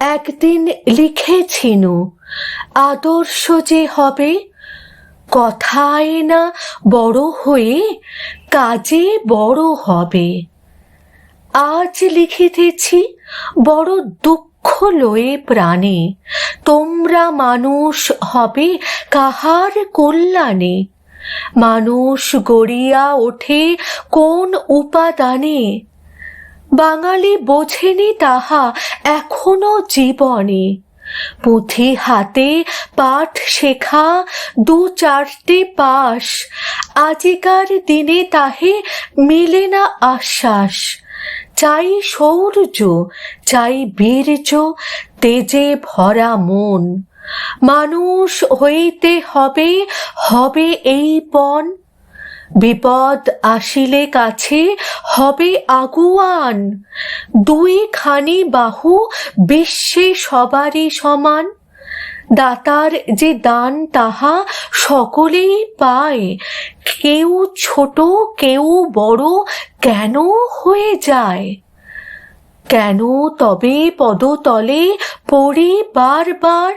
একদিন লিখেছিনু, আদর্শ যে হবে, কথায় না বড় হয়ে কাজে বড় হবে। আজ লিখিতেছি বড় দুঃখ লয়ে প্রাণে, তোমরা মানুষ হবে কাহার কল্যাণে। মানুষ গড়িয়া ওঠে কোন উপাদানে, বাঙালি বোঝেনি তাহা এখনও জীবনে। পুঁথি হাতে, পাঠ শেখা, দু চারটে পাশ। আজিকার দিনে তাহে মিলে না আশ্বাস। চাই শৌর্য চাই বীর্য, তেজে ভরা মন। মানুষ হইতে হবে হবে এই পণ বিপদ আসিলে কাছে হবে আগুয়ান। দুই খানি বাহু বিশ্বে সবারই সমান। দাতার যে দান তাহা সকলেই পায়। কেউ ছোট, কেউ বড় কেন হয়ে যায়? কেন তবে পদতলে পড়ি বারবার?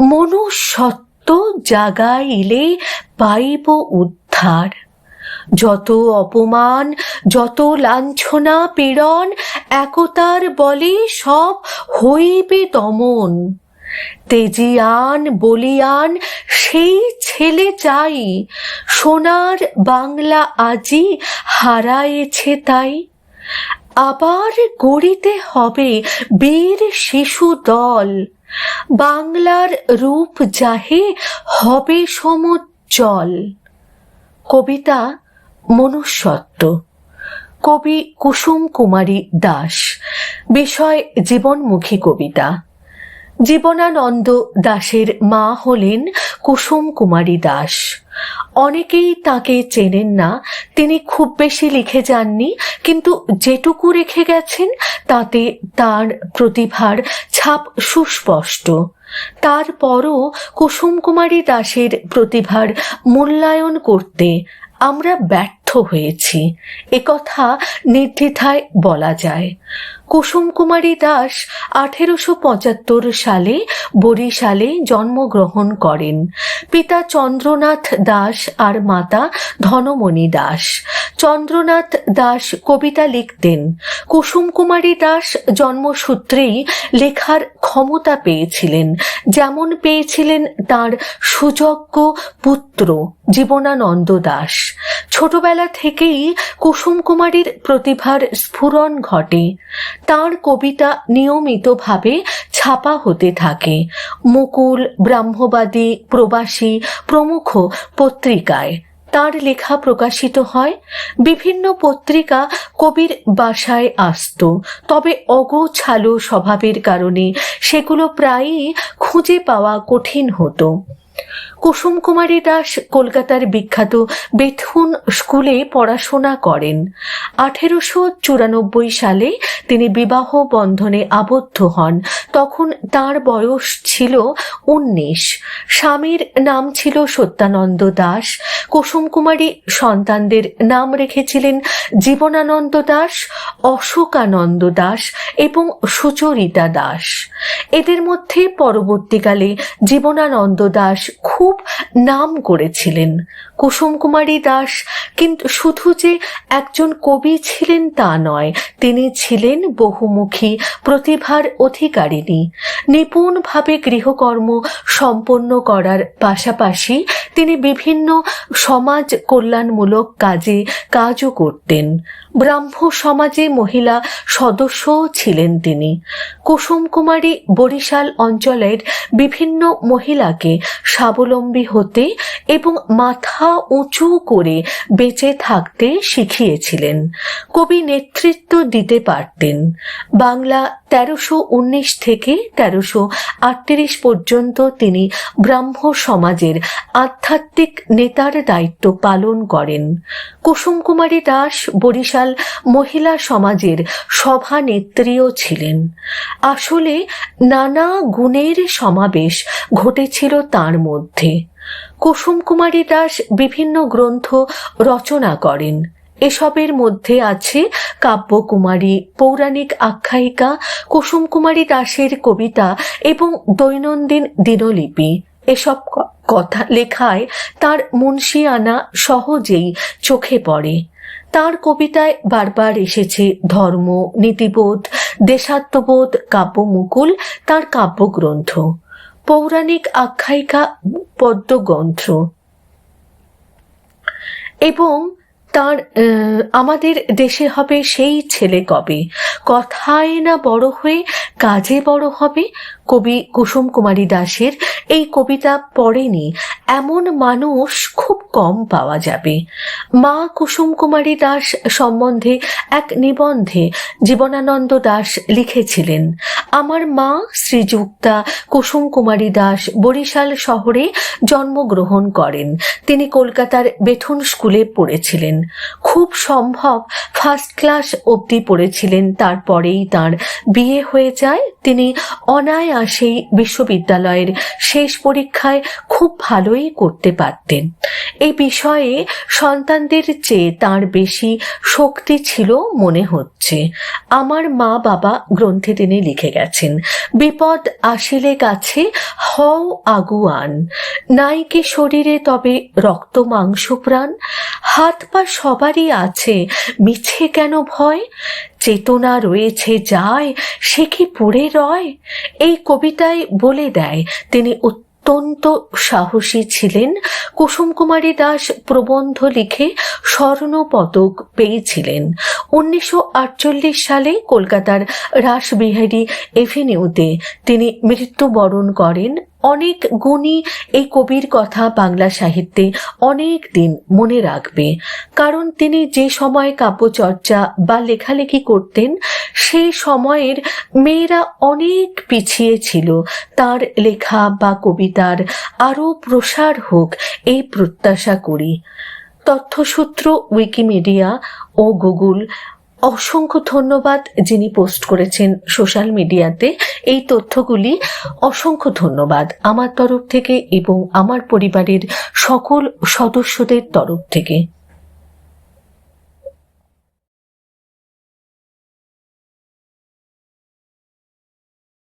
মনুষ্যত্ব জাগাইলে পাইব উদ্ধার। যত অপমান, যত লাঞ্ছনা, পীড়ন, একতার বলে সব হইবে দমন। তেজিয়ান, বলিয়ান, সেই ছেলে চাই সোনার বাংলা আজি হারায়েছে তাই। আবার গড়িতে হবে বীর শিশু দল, বাংলার রূপ যাহে হবে সমুজ্জ্বল। কবিতা মনুষ্যত্ব। কবি কুসুম কুমারী দাস, বিষয় জীবনমুখী কবিতা। জীবনানন্দ দাশের মা হলেন কুসুম কুমারী দাস। অনেকেই তাকে চেনেন না, তিনি খুব বেশি লিখে যাননি, কিন্তু যেটুকু রেখে গেছেন, তাতে তার প্রতিভার ছাপ সুস্পষ্ট। তারপরও কুসুম কুমারী দাসের প্রতিভার মূল্যায়ন করতে আমরা ব্যর্থ হয়েছি। একথা নির্দ্বিধায় বলা যায়। কুসুম কুমারী দাস আঠেরোশো পঁচাত্তর সালে বরিশালে জন্মগ্রহণ করেন। পিতা চন্দ্রনাথ দাস আর মাতা ধনমণি দাস। চন্দ্রনাথ দাস কবিতা লিখতেন। কুসুম কুমারী দাস জন্মসূত্রেই লেখার ক্ষমতা পেয়েছিলেন, যেমন পেয়েছিলেন তার সুযোগ্য পুত্র জীবনানন্দ দাস। ছোটবেলা থেকেই কুসুম কুমারীর প্রতিভার স্ফুরণ ঘটে। তার কবিতা নিয়মিতভাবে ছাপা হতে থাকে। মুকুল, ব্রাহ্মবাদী, প্রবাসী, প্রমুখ পত্রিকায় তার লেখা প্রকাশিত হয়। বিভিন্ন পত্রিকা কবির বাসায় আসত। তবে অগোছালো স্বভাবের কারণে সেগুলো প্রায়ই খুঁজে পাওয়া কঠিন হতো। কুসুম কুমারী দাস কলকাতার বিখ্যাত বেথুন স্কুলে পড়াশোনা করেন। আঠেরোশো চুরানব্বই সালে তিনি বিবাহ বন্ধনে আবদ্ধ হন। তখন তার বয়স ছিল উনিশ। স্বামীর নাম ছিল সত্যানন্দ দাস। কুসুম কুমারী সন্তানদের নাম রেখেছিলেন জীবনানন্দ দাস, অশোকানন্দ দাস এবং সুচরিতা দাস। এদের মধ্যে পরবর্তীকালে জীবনানন্দ দাস খুব নাম করেছিলেন। কুসুম কুমারী দাস কিন্তু শুধু যে একজন কবি ছিলেন তা নয়, তিনি ছিলেন বহুমুখী, প্রতিভার অধিকারিণী। নিপুণভাবে গৃহকর্ম সম্পন্ন করার পাশাপাশি তিনি বিভিন্ন সমাজ কল্যাণমূলক কাজে কাজও করতেন। ব্রাহ্ম সমাজে মহিলা সদস্যও ছিলেন তিনি। কুসুম কুমারী বরিশাল অঞ্চলের বিভিন্ন মহিলাকে স্বাবলম্বী হতে এবং মাথা উঁচু করে বেঁচে থাকতে শিখিয়েছিলেন। কবি নেতৃত্ব দিতে পারতেন। বাংলা তেরোশো উনিশ থেকে তেরোশো আটত্রিশ পর্যন্ত তিনি ব্রাহ্ম সমাজের আধ্যাত্মিক নেতার দায়িত্ব পালন করেন। কুসুম কুমারী দাস বরিশাল মহিলা সমাজের সভানেত্রীও ছিলেন। আসলে নানা গুণের সমাবেশ ঘটেছিল তার মধ্যে। কুসুম কুমারী দাস বিভিন্ন গ্রন্থ রচনা করেন। এসবের মধ্যে আছে কাব্যকুমারী, পৌরাণিক আখ্যায়িকা কুসুম কুমারী দাসের কবিতা এবং দৈনন্দিন দিনলিপি। এসব কথা লেখায় তার মুন্সিয়ানা সহজেই চোখে পড়ে। তার কবিতায় বারবার এসেছে ধর্ম, নীতিবোধ, দেশাত্মবোধ, কাব্যমুকুল, তার কাব্যগ্রন্থ। পৌরাণিক আখ্যায়িকা পদ্মগ্রন্থ এবং তার আমাদের দেশে হবে সেই ছেলে কবে? কথায় না বড় হয়ে কাজে বড় হবে? কবি কুসুম কুমারী দাসের এই কবিতা পড়েনি, এমন মানুষ খুব কম পাওয়া যাবে। মা কুসুম কুমারী দাস সম্বন্ধে এক নিবন্ধে জীবনানন্দ দাস লিখেছিলেন, আমার মা শ্রীযুক্তা কুসুম কুমারী দাস বরিশাল শহরে জন্মগ্রহণ করেন। তিনি কলকাতার বেথুন স্কুলে পড়েছিলেন। খুব সম্ভব ফার্স্ট ক্লাস অবধি পড়েছিলেন, তারপরেই তার বিয়ে হয়ে যায়। তিনি অনায়াসেই বিশ্ববিদ্যালয়ের শেষ পরীক্ষায় খুব ভালোই করতে পারতেন। এই বিষয়ে সন্তানদের চেয়ে তার বেশি শক্তি ছিল মনে হচ্ছে। আমার মা বাবা গ্রন্থে তিনি লিখে গেছেন, বিপদ আসিলে কাছে হও আগুয়ান নাইকে শরীরে তবে রক্ত মাংস প্রাণ হাত পা সবারই আছে, মিছে কেন ভয়? চেতনা রয়েছে যায়, সে কি পড়ে রয়? এই কবিতায় বলে দেয়, তিনি অত্যন্ত সাহসী ছিলেন। কুসুম কুমারী দাস প্রবন্ধ লিখে স্বর্ণ পদক পেয়েছিলেন। উনিশশো আটচল্লিশ সালে কলকাতার রাসবিহারী এভিনিউতে তিনি মৃত্যুবরণ করেন। অনেক গুণী এই কবির কথা বাংলা সাহিত্যে অনেক দিন মনে রাখবে। কারণ তিনি যে সময় কাব্যচর্চা বা লেখালেখি করতেন সেই সময়ের মেয়েরা অনেক পিছিয়ে ছিল। তার লেখা বা কবিতার আরও প্রসার হোক এই প্রত্যাশা করি। তথ্যসূত্র, উইকিমিডিয়া ও গুগল অসংখ্য ধন্যবাদ যিনি পোস্ট করেছেন সোশ্যাল মিডিয়াতে। এই তথ্যগুলি অসংখ্য ধন্যবাদ আমার তরফ থেকে এবং আমার পরিবারের সকল সদস্যদের তরফ থেকে।